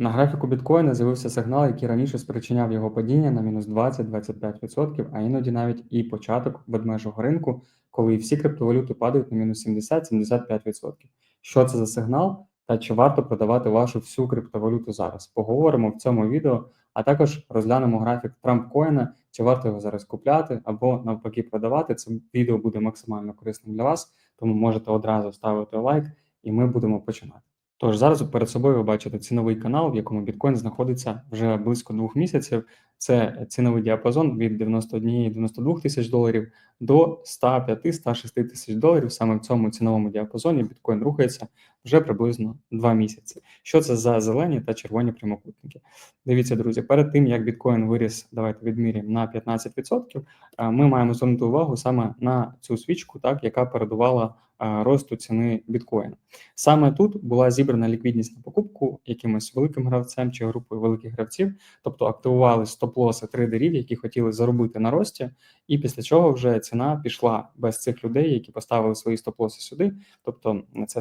На графіку біткоїна з'явився сигнал, який раніше спричиняв його падіння на мінус 20-25%, а іноді навіть і початок ведмежого ринку, коли всі криптовалюти падають на мінус 70-75%. Що це за сигнал та чи варто продавати вашу всю криптовалюту зараз? Поговоримо в цьому відео, а також розглянемо графік Трампкоїна, чи варто його зараз купляти або навпаки продавати. Це відео буде максимально корисним для вас, тому можете одразу ставити лайк, і ми будемо починати. Тож зараз перед собою ви бачите ціновий канал, в якому біткоін знаходиться вже близько двох місяців. Це ціновий діапазон від 91-92 тисяч доларів до 105-106 тисяч доларів. Саме в цьому ціновому діапазоні біткоін рухається вже приблизно два місяці. Що це за зелені та червоні прямокутники? Дивіться, друзі, перед тим як біткоін виріс, давайте відміряємо на 15%, Ми маємо звернути увагу саме на цю свічку, так яка передувала росту ціни біткоїна. Саме тут була зібрана ліквідність на покупку якимось великим гравцем чи групою великих гравців, тобто активували стоп-лоси трейдерів, які хотіли заробити на рості, і після чого вже ціна пішла без цих людей, які поставили свої стоп-лоси сюди. Тобто, це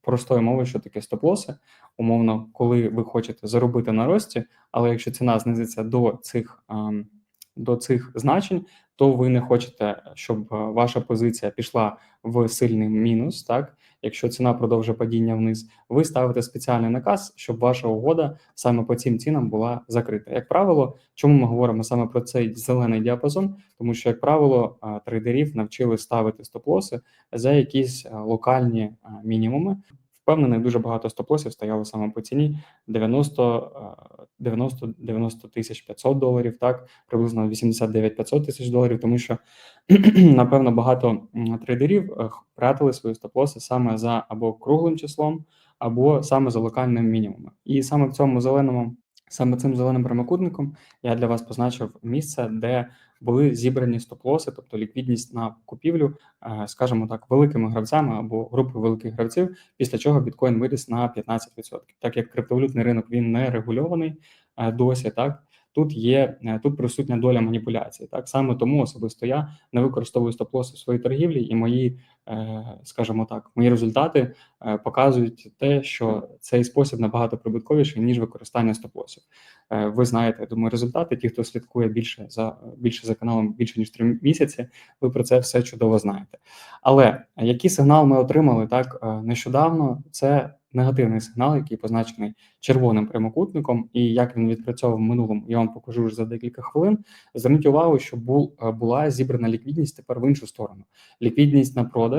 простою мовою, що таке стоп-лоси, умовно, коли ви хочете заробити на рості, але якщо ціна знизиться до цих. До цих значень, то ви не хочете, щоб е, ваша позиція пішла в сильний мінус. Так, якщо ціна продовжує падіння вниз, ви ставите спеціальний наказ, щоб ваша угода саме по цим цінам була закрита. Як правило, чому ми говоримо саме про цей зелений діапазон? Тому що, як правило, е, трейдерів навчили ставити стоп-лоси за якісь е, локальні мінімуми впевнений, дуже багато стоп-лосів стояло саме по ціні 90 90 90 тисяч 500 доларів, так приблизно 89 500 тисяч доларів, тому що напевно багато трейдерів е, прятали свої стоп-лоси саме за або круглим числом, або саме за локальним мінімумом. І саме в цьому зеленому Саме цим зеленим прямокутником я для вас позначив місце, де були зібрані стоп-лоси, тобто ліквідність на купівлю, е, скажімо так, великими гравцями або групою великих гравців, після чого біткоін виріс на 15%. Так як криптовалютний ринок він не регульований е, досі, так тут є е, тут присутня доля маніпуляції. Так саме тому особисто я не використовую стоп-лоси в своїй торгівлі, і мої, скажімо так, мої результати е, показують те, що цей спосіб набагато прибутковіший ніж використання стоп-лосів. Ви знаєте, я думаю, результати. Ті, хто слідкує більше за більше за каналом, більше ніж три місяці. Ви про це все чудово знаєте. Але який сигнал ми отримали так нещодавно? Це негативний сигнал, який позначений червоним прямокутником, і як він відпрацьовував в минулому, я вам покажу вже за декілька хвилин. Зверніть увагу, що е, була зібрана ліквідність тепер в іншу сторону. Ліквідність на продаж.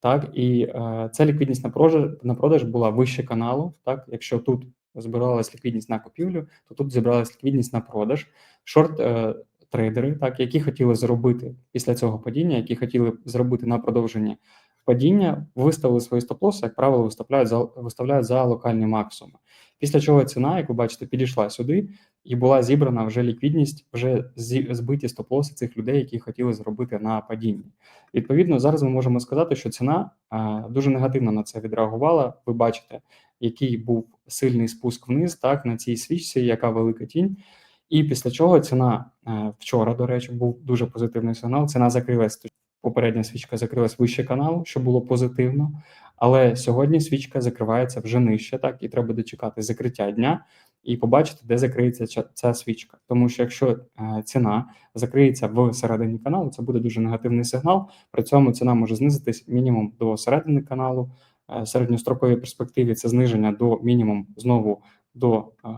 Так, і е, ця ліквідність на продаж на продаж була вище каналу. Так, якщо тут збиралась ліквідність на купівлю, то тут зібралась ліквідність на продаж. Шорт е, трейдери, так які хотіли зробити після цього падіння, які хотіли зробити на продовження падіння, виставили свої стоп-лоси, як правило, виставляють за виставляють за локальні максимуми. Після чого ціна, як ви бачите, підійшла сюди і була зібрана вже ліквідність, вже збиті стоп-лоси цих людей, які хотіли зробити на падінні. Відповідно, зараз ми можемо сказати, що ціна дуже негативно на це відреагувала. Ви бачите, який був сильний спуск вниз, так на цій свічці, яка велика тінь. І після чого ціна вчора, до речі, був дуже позитивний сигнал. Ціна закрилась Попередня свічка закрилась вище каналу, що було позитивно. Але сьогодні свічка закривається вже нижче, так і треба дочекати закриття дня і побачити, де закриється ця свічка. Тому що якщо е, ціна закриється в середині каналу, це буде дуже негативний сигнал. При цьому ціна може знизитись мінімум до середини каналу. Е, середньостроковій перспективі це зниження до мінімум знову до е,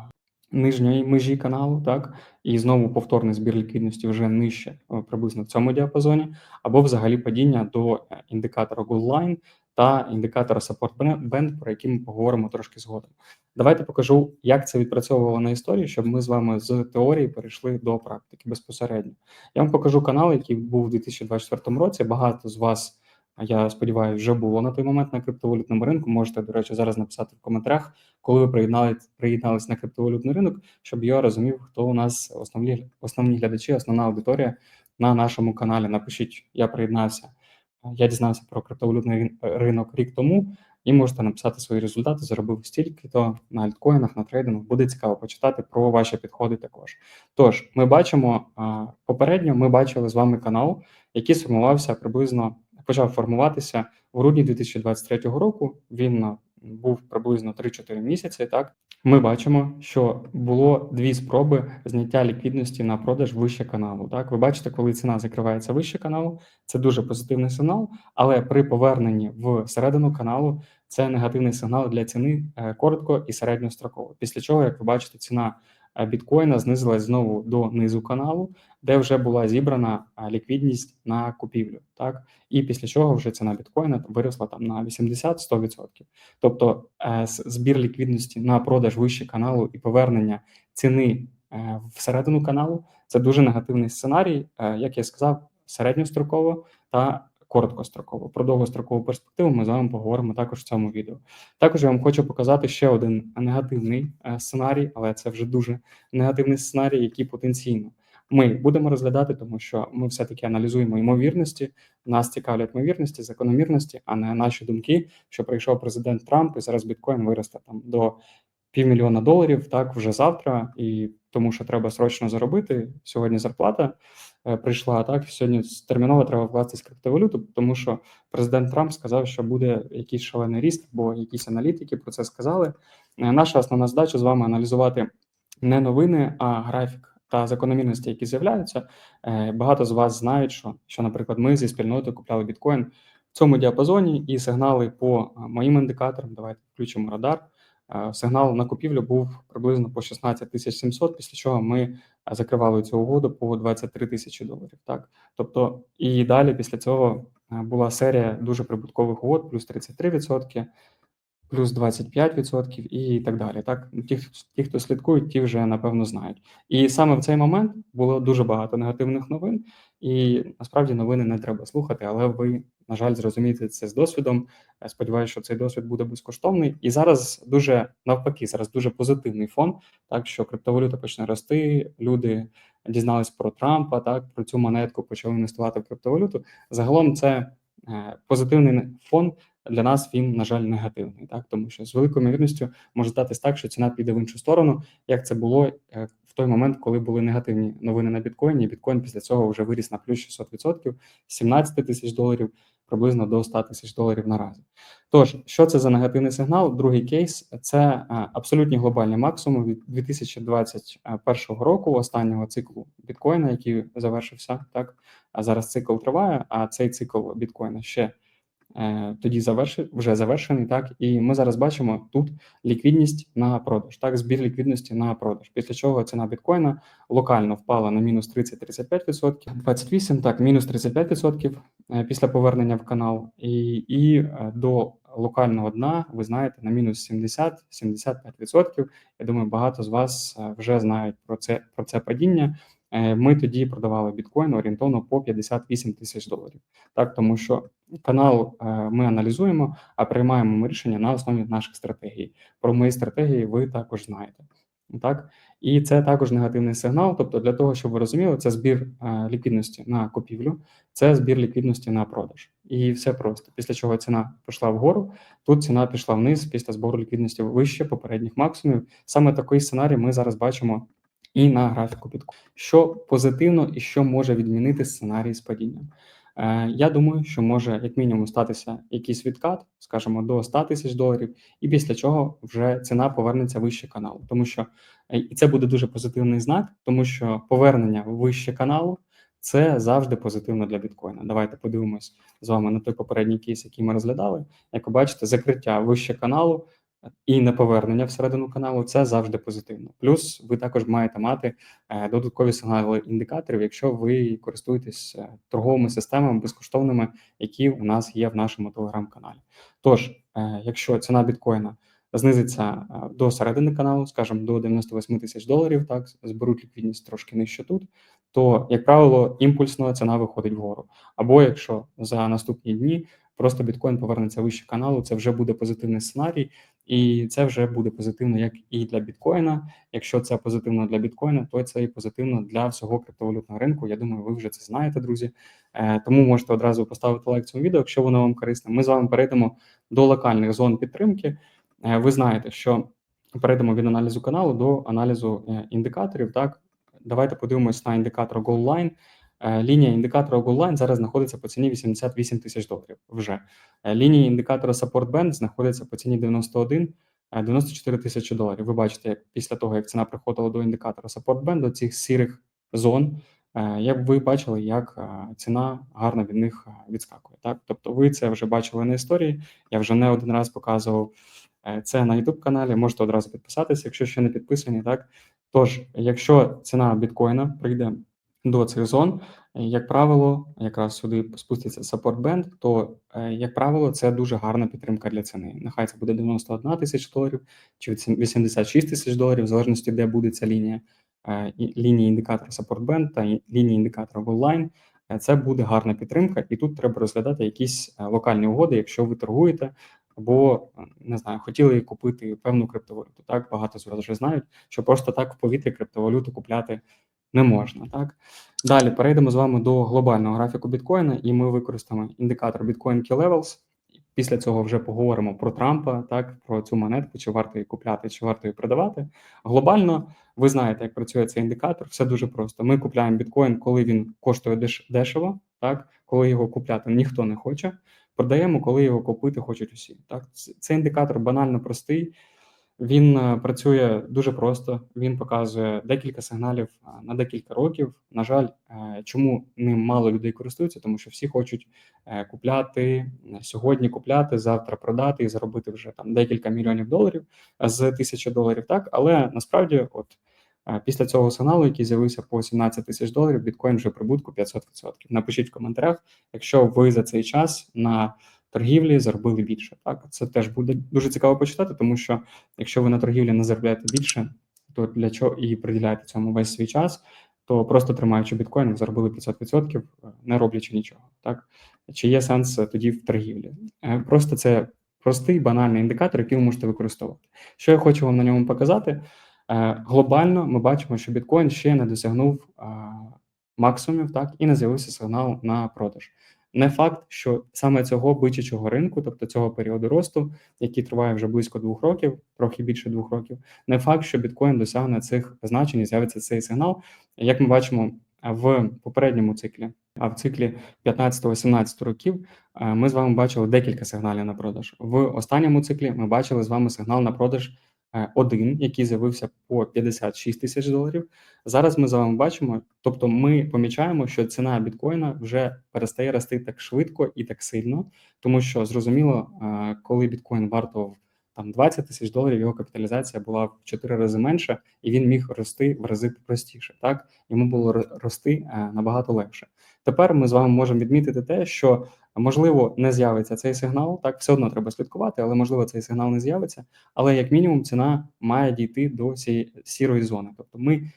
нижньої межі каналу, так і знову повторний збір ліквідності вже нижче е, приблизно в цьому діапазоні, або взагалі падіння до е, індикатора Gold та індикатора Support Band, про які ми поговоримо трошки згодом. Давайте покажу, як це відпрацьовувало на історії, щоб ми з вами з теорії перейшли до практики безпосередньо. Я вам покажу канал, який був у 2024 році. Багато з вас я сподіваюся, вже було на той момент на криптовалютному ринку. Можете, до речі, зараз написати в коментарях, коли ви приєднали приєдналися на криптовалютний ринок, щоб я розумів, хто у нас основні основні глядачі, основна аудиторія на нашому каналі. Напишіть, я приєднався, я дізнався про криптовалютний ринок рік тому, і можете написати свої результати. Заробив стільки то на альткоїнах, на трейдингу. Буде цікаво почитати про ваші підходи. Також тож ми бачимо попередньо. Ми бачили з вами канал, який сформувався приблизно почав формуватися в грудні 2023 року. Він був приблизно 3-4 місяці, так ми бачимо, що було дві спроби зняття ліквідності на продаж вище каналу. Так, ви бачите, коли ціна закривається вище каналу, це дуже позитивний сигнал, але при поверненні в середину каналу це негативний сигнал для ціни е, коротко і середньостроково. Після чого, як ви бачите, ціна е, біткоїна знизилась знову до низу каналу, де вже була зібрана е, ліквідність на купівлю. Так і після чого вже ціна біткоїна виросла там на 80-100%. Тобто збір ліквідності на продаж вище каналу і повернення ціни всередину каналу це дуже негативний сценарій, як я сказав, середньостроково та короткостроково. Про довгострокову перспективу ми з вами поговоримо також в цьому відео. Також я вам хочу показати ще один негативний е, сценарій, але це вже дуже негативний сценарій, який потенційно ми будемо розглядати, тому що ми все-таки аналізуємо ймовірності. Нас цікавлять ймовірності, закономірності, а не наші думки, що прийшов президент Трамп і зараз біткоін виросте там до півмільйона доларів, так вже завтра, і тому що треба срочно заробити. Сьогодні зарплата прийшла. Так сьогодні терміново треба вкластись в криптовалюту, тому що президент Трамп сказав, що буде якийсь шалений ріст, бо якісь аналітики про це сказали. Е, наша основна задача з вами аналізувати не новини, а графік. Та закономірності, які з'являються, е, багато з вас знають, що, що, наприклад, ми зі спільнотою купляли біткоін в цьому діапазоні, і сигнали по моїм індикаторам. Давайте включимо радар. Сигнал на купівлю був приблизно по 16 тисяч 700, після чого ми закривали цю угоду по 23 тисячі доларів. Так, тобто і далі після цього була серія дуже прибуткових угод, плюс 33%, плюс 25% і так далі. Так, ті, ті, хто слідкують, ті вже напевно знають. І саме в цей момент було дуже багато негативних новин, і насправді новини не треба слухати, але ви на жаль, зрозуміти це з досвідом. Сподіваюся, що цей досвід буде безкоштовний. І зараз дуже навпаки, зараз дуже позитивний фон, так що криптовалюта почне рости. Люди дізнались про Трампа, так про цю монетку почали інвестувати в криптовалюту. Загалом це е, позитивний фон. Для нас він, на жаль, негативний, так тому що з великою ймовірністю може статись так, що ціна піде в іншу сторону, як це було е, в той момент, коли були негативні новини на біткоїні. Біткоін після цього вже виріс на плюс 600%, 17 тисяч доларів приблизно до 100 тисяч доларів наразі. Тож, що це за негативний сигнал? Другий кейс це е, абсолютні глобальні максимуми від 2021 року, останнього циклу біткоїна, який завершився. Так а зараз цикл триває. А цей цикл біткоїна ще тоді завершив, вже завершений. Так, і ми зараз бачимо тут ліквідність на продаж, так, збір ліквідності на продаж. Після чого ціна біткоїна локально впала на мінус 30-35%, 28, так, мінус 35% е, після повернення в канал, і, і е, до локального дна, ви знаєте, на мінус 70-75%. Я думаю, багато з вас вже знають про це про це падіння. Е, ми тоді продавали біткоін орієнтовно по 58 тисяч доларів. Так, тому що канал е, ми аналізуємо, а приймаємо ми рішення на основі наших стратегій. Про мої стратегії ви також знаєте. Так, і це також негативний сигнал. Тобто, для того, щоб ви розуміли, це збір е, ліквідності на купівлю, це збір ліквідності на продаж, і все просто. Після чого ціна пішла вгору, тут ціна пішла вниз після збору ліквідності вище попередніх максимумів. Саме такий сценарій ми зараз бачимо і на графіку біткоїну. Що позитивно і що може відмінити сценарій з падінням. Е, я думаю, що може як мінімум статися якийсь відкат, скажімо, до 100 тисяч доларів, і після чого вже ціна повернеться вище каналу, тому що е, і це буде дуже позитивний знак, тому що повернення вище каналу це завжди позитивно для біткоїна. Давайте подивимось з вами на той попередній кейс, який ми розглядали. Як ви бачите, закриття вище каналу і неповернення всередину каналу це завжди позитивно. Плюс ви також маєте мати е, додаткові сигнали індикаторів, якщо ви користуєтесь е, торговими системами безкоштовними, які у нас є в нашому телеграм-каналі. Тож, е, якщо ціна біткоїна знизиться до середини каналу, скажімо, до 98 тисяч доларів, так зберуть ліквідність трошки нижче тут, то як правило імпульсно ціна виходить вгору. Або якщо за наступні дні просто біткоін повернеться вище каналу, це вже буде позитивний сценарій, і це вже буде позитивно як і для біткоїна. Якщо це позитивно для біткоїна, то це і позитивно для всього криптовалютного ринку. Я думаю, ви вже це знаєте, друзі. Е, тому можете одразу поставити лайк цьому відео, якщо воно вам корисне. Ми з вами перейдемо до локальних зон підтримки. Е, ви знаєте, що перейдемо від аналізу каналу до аналізу е, індикаторів. Так, давайте подивимось на індикатор GoalLine. Е, лінія індикатора Goal зараз знаходиться по ціні 88 тисяч доларів вже. Е, лінія індикатора Support Band знаходиться по ціні 91 94 тисячі доларів. Ви бачите, як після того, як ціна приходила до індикатора Support Band, до цих сірих зон, як ви бачили, як ціна гарно від них відскакує. Так, тобто, ви це вже бачили на історії. Я вже не один раз показував це на youtube каналі. Можете одразу підписатися, якщо ще не підписані. Так, тож, якщо ціна біткоїна прийде до цих зон, як правило, якраз сюди спуститься band, то, е, як правило, це дуже гарна підтримка для ціни. Нехай це буде 91 тисяч доларів чи 86 тисяч доларів, в залежності, де буде ця лінія е, лінії індикатора band та лінії індикатора line. Е, це буде гарна підтримка, і тут треба розглядати якісь локальні угоди, якщо ви торгуєте, або не знаю, хотіли купити певну криптовалюту. Так багато з вас вже знають, що просто так в повітрі криптовалюту купляти не можна. Так далі перейдемо з вами до глобального графіку біткоїна, і ми використаємо індикатор Bitcoin Key Levels. Після цього вже поговоримо про Трампа, так про цю монетку, чи варто її купляти, чи варто її продавати. Глобально ви знаєте, як працює цей індикатор. Все дуже просто. Ми купляємо біткоін, коли він коштує деш дешево, так коли його купляти ніхто не хоче. Продаємо, коли його купити хочуть усі. Так, цей індикатор банально простий. Він е, працює дуже просто. Він показує декілька сигналів на декілька років. На жаль, е, чому ним мало людей користуються, тому що всі хочуть е, купляти сьогодні, купляти завтра, продати і заробити вже там декілька мільйонів доларів з тисячі доларів. Так, але насправді, от після цього сигналу, який з'явився по 17 тисяч доларів, біткоін вже прибутку 500%. Напишіть в коментарях, якщо ви за цей час на торгівлі заробили більше. Так, це теж буде дуже цікаво почитати, тому що якщо ви на торгівлі не заробляєте більше, то для чого і приділяєте цьому весь свій час, то просто тримаючи біткоін, ви заробили 500%, не роблячи нічого. Так чи є сенс тоді в торгівлі? Е, просто це простий банальний індикатор, який ви можете використовувати. Що я хочу вам на ньому показати? Е, глобально ми бачимо, що біткоін ще не досягнув максимумів, так і не з'явився сигнал на продаж. Не факт, що саме цього бичачого ринку, тобто цього періоду росту, який триває вже близько двох років, трохи більше двох років, не факт, що біткоін досягне цих значень і з'явиться цей сигнал. Як ми бачимо в попередньому циклі, а в циклі 15-17 років ми з вами бачили декілька сигналів на продаж. В останньому циклі ми бачили з вами сигнал на продаж Е, один, який з'явився по 56 тисяч доларів. Зараз ми з вами бачимо, тобто ми помічаємо, що ціна біткоїна вже перестає рости так швидко і так сильно, тому що зрозуміло, е, коли біткоін вартував там 20 тисяч доларів, його капіталізація була в 4 рази менша, і він міг рости в рази простіше. Так йому було рости е, набагато легше. Тепер ми з вами можемо відмітити те, що можливо не з'явиться цей сигнал. Так, все одно треба слідкувати, але можливо цей сигнал не з'явиться. Але як мінімум ціна має дійти до цієї сірої зони. Тобто ми е,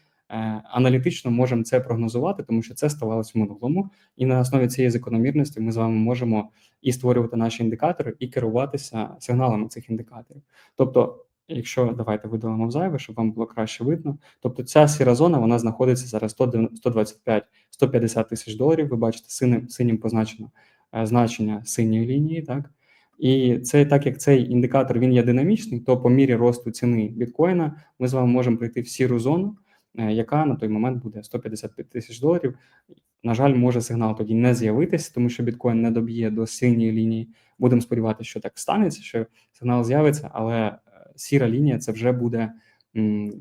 аналітично можемо це прогнозувати, тому що це ставалося в минулому, і на основі цієї закономірності ми з вами можемо і створювати наші індикатори, і керуватися сигналами цих індикаторів. Тобто. Якщо давайте видалимо в зайве, щоб вам було краще видно. Тобто ця сіра зона вона знаходиться зараз 125-150 тисяч доларів. Ви бачите, синім синім позначено значення синьої лінії, так і це так як цей індикатор він є динамічний, то по мірі росту ціни біткоїна ми з вами можемо прийти в сіру зону, е, яка на той момент буде 155 тисяч доларів. На жаль, може сигнал тоді не з'явитися, тому що біткоін не доб'є до синьої лінії. Будемо сподіватися, що так станеться, що сигнал з'явиться, але е, сіра лінія це вже буде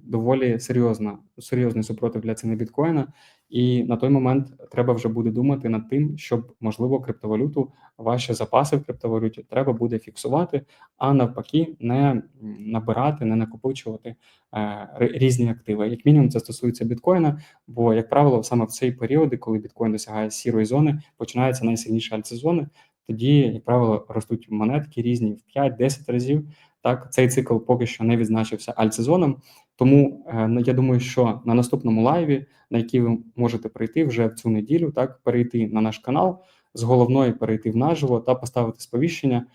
доволі серйозна, серйозний супротив для ціни біткоїна. І на той момент треба вже буде думати над тим, щоб можливо криптовалюту, ваші запаси в криптовалюті треба буде фіксувати, а навпаки, не набирати, не накопичувати е, різні активи. Як мінімум, це стосується біткоїна, бо, як правило, саме в цей періоди, коли біткоін досягає сірої зони, починаються найсильніші альтсезони, Тоді, як правило, ростуть монетки різні в 5-10 разів. Так, цей цикл поки що не відзначився альтсезоном, тому е, ну, я думаю, що на наступному лайві, на який ви можете прийти вже в цю неділю, так перейти на наш канал з головної, перейти в наживо та поставити сповіщення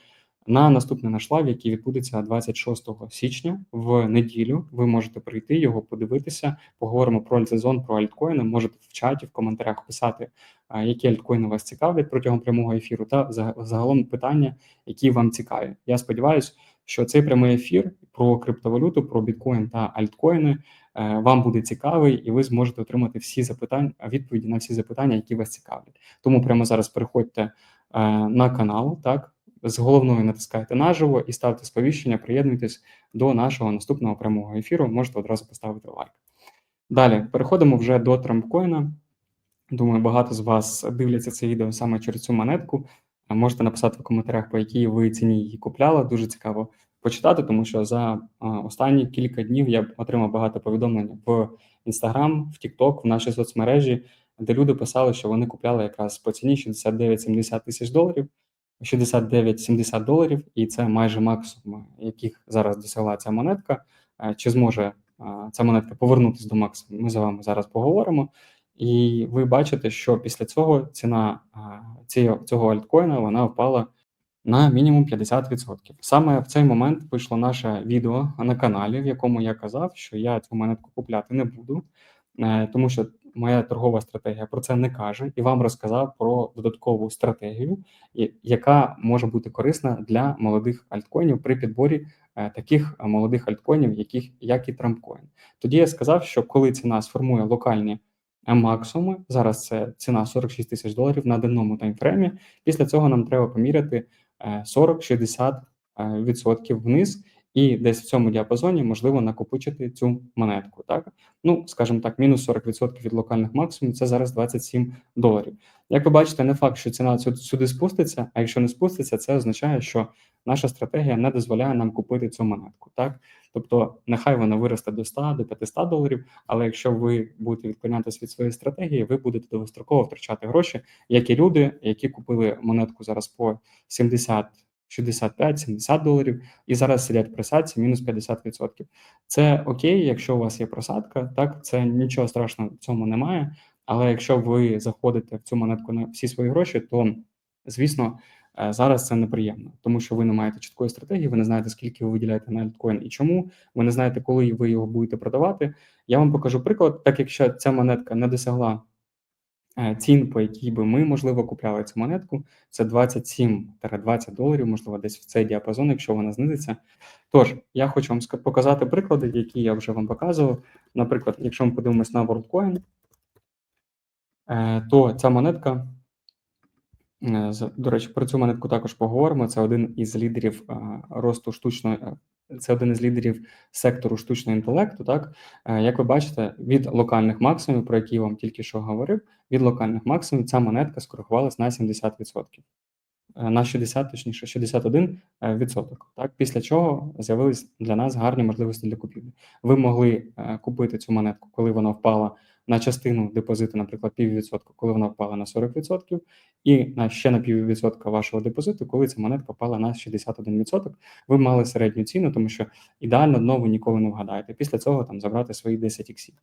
на наступний наш лайв, який відбудеться 26 січня в неділю. Ви можете прийти його, подивитися. Поговоримо про альтсезон, про альткоїни. Можете в чаті, в коментарях писати, які альткоїни вас цікавлять протягом прямого ефіру, та загалом питання, які вам цікаві. Я сподіваюся що цей прямий ефір про криптовалюту, про біткоін та альткоїни е, вам буде цікавий, і ви зможете отримати всі запитання, відповіді на всі запитання, які вас цікавлять. Тому прямо зараз переходьте е, на канал, так з головною натискайте наживо і ставте сповіщення, приєднуйтесь до нашого наступного прямого ефіру. Можете одразу поставити лайк. Далі переходимо вже до трампкоїна. Думаю, багато з вас дивляться це відео саме через цю монетку. Можете написати в коментарях, по якій ви ціні її купляли. Дуже цікаво почитати, тому що за останні кілька днів я отримав багато повідомлень в Instagram, в TikTok, в наші соцмережі, де люди писали, що вони купляли якраз по ціні 69-70 тисяч доларів. 69-70 доларів, і це майже максимум, яких зараз досягла ця монетка. Чи зможе ця монетка повернутися до максимуму? Ми з вами зараз поговоримо. І ви бачите, що після цього ціна цього альткоїна вона впала на мінімум 50%. Саме в цей момент вийшло наше відео на каналі, в якому я казав, що я цю монетку купляти не буду, е, тому що моя торгова стратегія про це не каже, і вам розказав про додаткову стратегію, яка може бути корисна для молодих альткоїнів при підборі е, таких молодих альткоїнів, яких як і Трампкоін. Тоді я сказав, що коли ціна сформує локальні максимуми, зараз це ціна 46 тисяч доларів на денному таймфреймі. Після цього нам треба поміряти 40-60% е, вниз, і десь в цьому діапазоні можливо накопичити цю монетку. Так, ну скажімо так, мінус 40% від локальних максимумів це зараз 27 доларів. Як ви бачите, не факт, що ціна сюди спуститься, а якщо не спуститься, це означає, що наша стратегія не дозволяє нам купити цю монетку. Так, тобто, нехай вона виросте до 100, до 500 доларів, але якщо ви будете відклонятися від своєї стратегії, ви будете довгостроково втрачати гроші, як і люди, які купили монетку зараз по 70 65-70 доларів, і зараз сидять в просадці мінус 50%. Це окей, якщо у вас є просадка, так це нічого страшного в цьому немає. Але якщо ви заходите в цю монетку на всі свої гроші, то звісно зараз це неприємно, тому що ви не маєте чіткої стратегії, ви не знаєте, скільки ви виділяєте на альткоін і чому. Ви не знаєте, коли ви його будете продавати. Я вам покажу приклад, так якщо ця монетка не досягла Е, цін, по якій би ми, можливо, купляли цю монетку, це 27-20 доларів, можливо, десь в цей діапазон, якщо вона знизиться. Тож, я хочу вам показати приклади, які я вже вам показував. Наприклад, якщо ми подивимось на WorldCoin, е, то ця монетка, е, до речі, про цю монетку також поговоримо. Це один із лідерів росту штучної це один із лідерів сектору штучного інтелекту. Так е, як ви бачите, від локальних максимумів, про які я вам тільки що говорив, від локальних максимумів ця монетка скоригувалась на 70%. Е, на 60, точніше, 61 е, відсоток. Так, після чого з'явились для нас гарні можливості для купівлі. Ви могли купити цю монетку, коли вона впала на частину депозиту, наприклад, піввідсотка, коли вона впала на 40%, і на ще на піввідсотка вашого депозиту, коли ця монетка впала на 61%, ви мали середню ціну, тому що ідеально дно ви ніколи не вгадаєте. Після цього там забрати свої 10 іксів.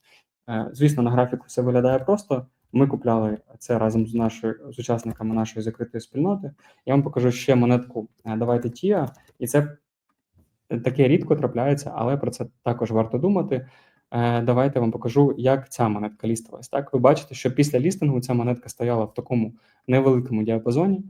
Е, звісно, на графіку все виглядає просто. Ми купляли це разом з нашою з учасниками нашої закритої спільноти. Я вам покажу ще монетку. Е, давайте Тія, і це таке рідко трапляється, але про це також варто думати. Е, давайте я вам покажу, як ця монетка лістилась. Так, ви бачите, що після лістингу ця монетка стояла в такому невеликому діапазоні,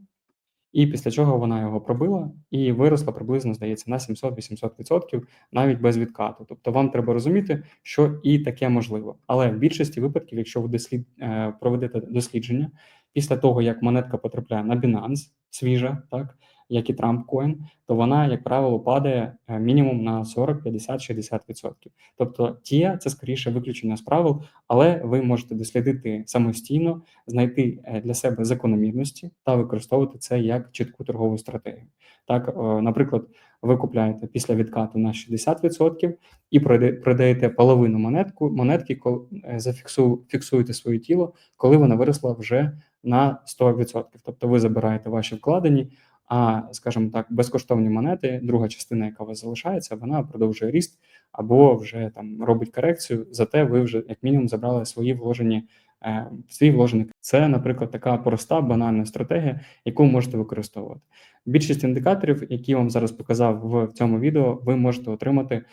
і після чого вона його пробила і виросла приблизно, здається, на 700-800%, навіть без відкату. Тобто вам треба розуміти, що і таке можливо. Але в більшості випадків, якщо ви дослід, е, проведете дослідження після того, як монетка потрапляє на Binance, свіжа, так як і Trump Coin, то вона, як правило, падає е, мінімум на 40, 50, 60%. Тобто TIA – це скоріше виключення з правил, але ви можете дослідити самостійно, знайти е, для себе закономірності та використовувати це як чітку торгову стратегію. Так, наприклад, ви купляєте після відкату на 60% і продаєте половину монетку, монетки, е, зафіксуєте своє тіло, коли вона виросла вже на 100%. Тобто ви забираєте ваші вкладені. А, скажімо так, безкоштовні монети, друга частина, яка у вас залишається, вона продовжує ріст або вже там робить корекцію. Зате ви вже як мінімум забрали свої вложені е, свій вложений. Це, наприклад, така проста банальна стратегія, яку можете використовувати. Більшість індикаторів, які вам зараз показав в цьому відео, ви можете отримати е,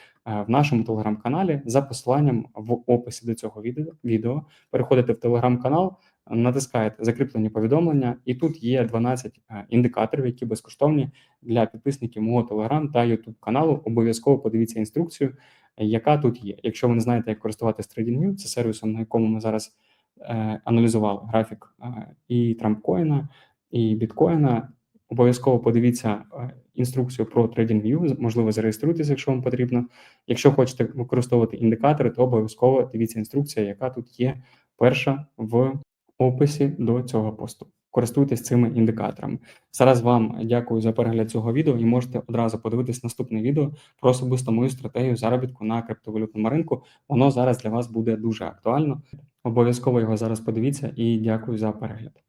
в нашому телеграм-каналі за посиланням в описі до цього відео. Переходите в телеграм-канал. Натискаєте закріплені повідомлення, і тут є 12 е, індикаторів, які безкоштовні для підписників мого Telegram та YouTube каналу. Обов'язково подивіться інструкцію, яка тут є. Якщо ви не знаєте, як користуватися TradingView, це сервісом, на якому ми зараз е, аналізували графік е, і Трампкоїна, і біткоїна. Обов'язково подивіться інструкцію про TradingView, можливо, зареєструйтесь, якщо вам потрібно. Якщо хочете використовувати індикатори, то обов'язково дивіться інструкція, яка тут є перша в описі до цього посту. Користуйтесь цими індикаторами. Зараз вам дякую за перегляд цього відео і можете одразу подивитись наступне відео про особисто мою стратегію заробітку на криптовалютному ринку. Воно зараз для вас буде дуже актуально. Обов'язково його зараз подивіться і дякую за перегляд.